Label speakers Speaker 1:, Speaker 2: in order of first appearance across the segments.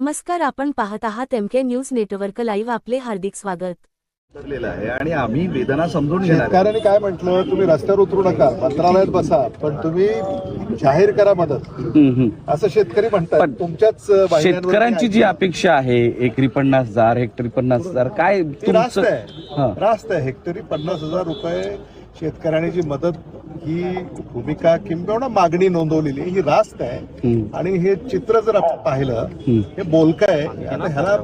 Speaker 1: नमस्कार आपण पाहत आहात M K news network live आपले हार्दिक स्वागत.
Speaker 2: ठरलेलं आहे आणि आम्ही वेदना समजून घेणार आहे.
Speaker 3: शेतकऱ्यांनी काय म्हटलं? तुम्ही रस्त्यावर उतरू नका मंत्रालयात बसा पण तुम्ही जाहीर करा मदत. असं शेतकरी म्हणतात.
Speaker 4: पण
Speaker 3: तुमच्याच
Speaker 4: शेतकऱ्यांची जी अपेक्षा आहे एकरी पन्नास हजार हेक्टरी पन्नास हजार काय
Speaker 3: रास्त
Speaker 4: तुमचं
Speaker 3: आहे. रास्त आहे. हेक्टरी पन्नास हजार रुपये शेतकऱ्यांनी जी मदत ही भूमिका किंबहुना मागणी नोंदवलेली ही रास्त आहे. आणि हे चित्र जर आपण पाहिलं. हे बोलकं आहे आता ह्याला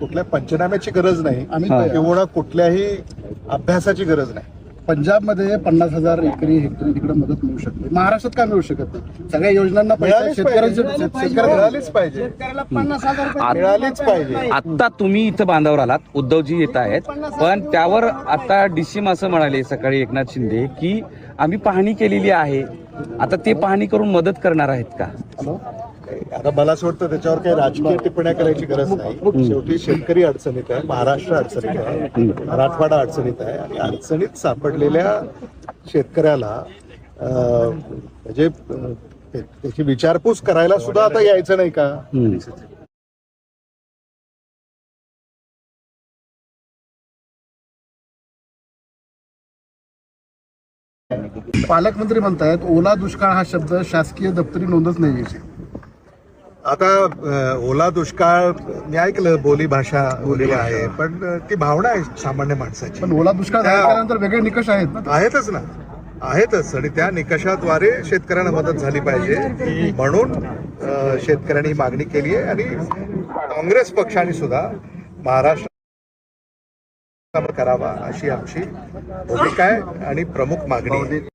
Speaker 3: कुठल्या पंचनाम्याची गरज नाही
Speaker 4: हा.
Speaker 3: किंवा कुठल्याही अभ्यासाची गरज नाही
Speaker 5: पंजाबमध्ये पन्नास हजार एकरी हेक्टरी तिकडे मदत मिळू शकते. महाराष्ट्रात का मिळू शकत नाही? सगळ्या योजनांना पैसा
Speaker 3: मिळालीच पाहिजे.
Speaker 5: शेतकऱ्यांच्या
Speaker 3: शेतकऱ्याला मिळालीच पाहिजे.
Speaker 5: पन्नास हजार रुपये
Speaker 3: मिळालीच पाहिजे.
Speaker 4: आता तुम्ही इथं बांधावर आलात. उद्धवजी येत आहेत. पण त्यावर आता डीसीम असं म्हणाले सकाळी एकनाथ शिंदे की आम्ही पाहणी केलेली आहे. आता ते पाहणी करून मदत करणार आहेत का?
Speaker 3: आता मला असं वाटतं त्याच्यावर काही राजकीय टिप्पण्या करायची गरज नाही. शेवटी शेतकरी अडचणीत आहे महाराष्ट्र अडचणीत आहे मराठवाडा अडचणीत आहे आणि अडचणीत सापडलेल्या शेतकऱ्याला म्हणजे त्याची विचारपूस करायला सुद्धा आता यायचं नाही का?
Speaker 5: पालकमंत्री म्हणतायत ओला दुष्काळ हा शब्द शासकीय दप्तरी नोंदच नाही
Speaker 3: आता ओला दुष्काळ मी ऐकलं बोली भाषा बोली आहे पण ती भावना आहे सामान्य माणसाची.
Speaker 5: पण ओला दुष्काळ जाहीर केल्यानंतर वेगळे निकष आहेत ना?
Speaker 3: आहेतच ना. आहेतच. आणि त्या निकषाद्वारे शेतकऱ्यांना मदत झाली पाहिजे. म्हणून शेतकऱ्यांनी ही मागणी केली आहे. आणि काँग्रेस पक्षाने सुद्धा महाराष्ट्र करावा अशी आमची भूमिका आहे आणि प्रमुख मागणी